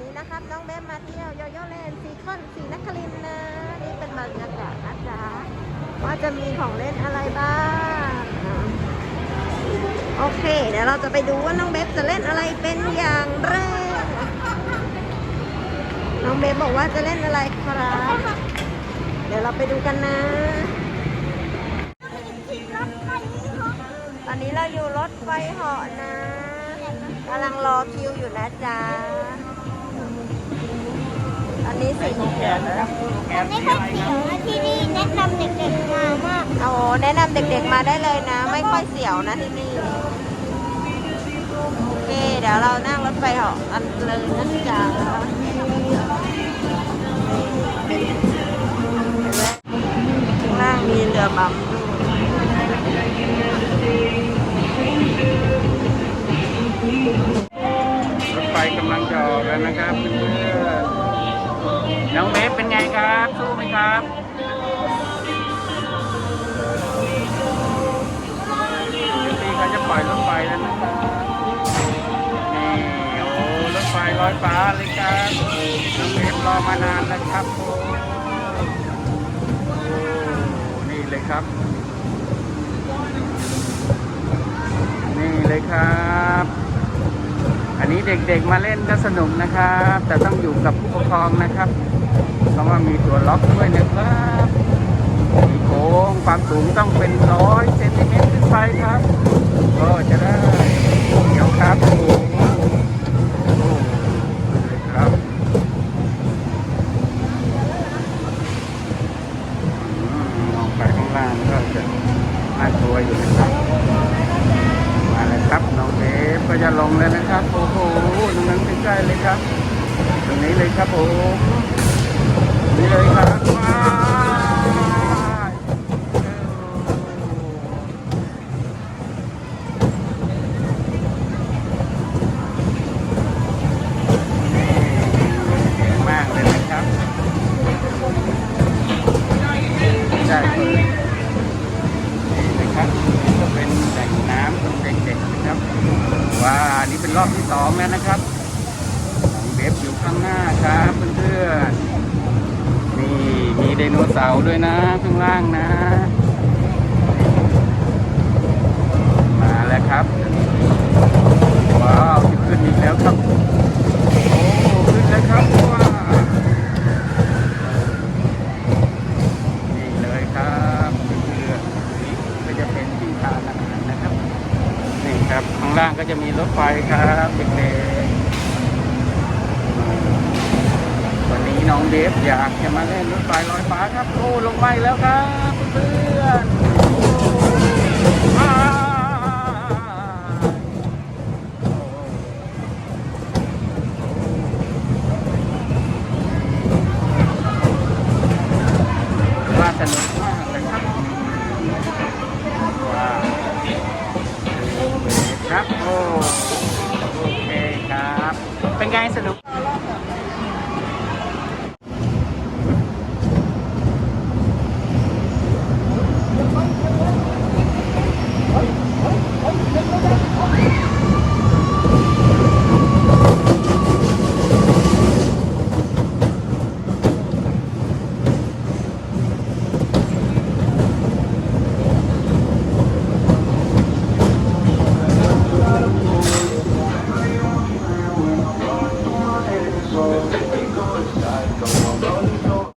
นี้นะครับน้องเบมมาเที่ยวโยโย่แลนด์ซีคอนสีนครินนะนี่เป็นบรรยากาศนะจ๊ะว่าจะมีของเล่นอะไรบ้างโอเค เดี๋ยวเราจะไปดูว่าน้องเบฟจะเล่นอะไรเป็นอย่างแรกน้องเบฟบอกว่าจะเล่นอะไรครับ เดี๋ยวเราไปดูกันนะ ตอนนี้เราอยู่รถไฟเหาะนะกำลังรอคิวอยู่นะจ๊ะ นนี้สีแกนนะครับแกนไม่สีค่อยอะไรเสีคยรับวนะที่นี่แนะนำเด็กๆมามากโอ้แนะนำเด็กๆมาได้เลยนะ ไม่ค่อยเสียวนะที่นี่โอเคเดี๋ยวเรานั่งรถไฟเหาะอันเลยนะจ๊ะข้างล่างมีเรือบัมด้วยรถไฟกำลังจะออกแล้วนะครับเพื่อนๆ น้องเบฟเป็นไงครับ สู้ไหมครับเดี๋ยวพี่เขาจะปล่อยรถไฟแล้วนะครับนี่โอ้รถไฟลอยฟ้าเลยครับน้องเบฟรอมานานแล้วครับโอ้นี่เลยครับ นี่เลยครับ นี้เด็กๆมาเล่นก็สนุกนะครับ แต่ต้องอยู่กับผู้ปกครองนะครับเพราะว่ามีตัวล็อกด้วยนะครับมีโค้งความสูงต้องเป็นร้อยเซนติเมตรขึ้นไปครับก็จะได้เดี๋ยวครับโอ้โหโอ้เลยครับอืมมองไปข้างล่างก็จะน่ากลัวอยู่นะครับ มาเลยครับน้องเอฟ ก็จะลงเลยนะครับโอ้โหตรงนั้นใกล้ๆเลยครับ ตรงนี้เลยครับผมนี่เลยครับว้ายเก่งมากเลยนะครับได้เลยนี่นะครับ แต่งน้ำของเด็กๆนะครับว่านี่เป็นรอบที่สองแล้วนะครับของเบฟอยู่ข้างหน้าครับเพื่อนๆนี่มีไดโนเสาร์ด้วยนะข้างล่างนะ มาแล้วครับ ว้าวขึ้นอีกแล้วครับ โอ้ขึ้นแล้วครับว้าว นี่เลยครับเพื่อนๆก็จะเป็นที่ทานอาหารนะครับ นี่ครับข้าง ล่างก็จะมีรถไฟครับเด็กๆวันนี้น้องเดฟอยากจะมาเล่นรถไฟลอยฟ้าครับ โอ้ลงไปแล้วครับเพื่อน โอเคครับ เป็นไงสนุก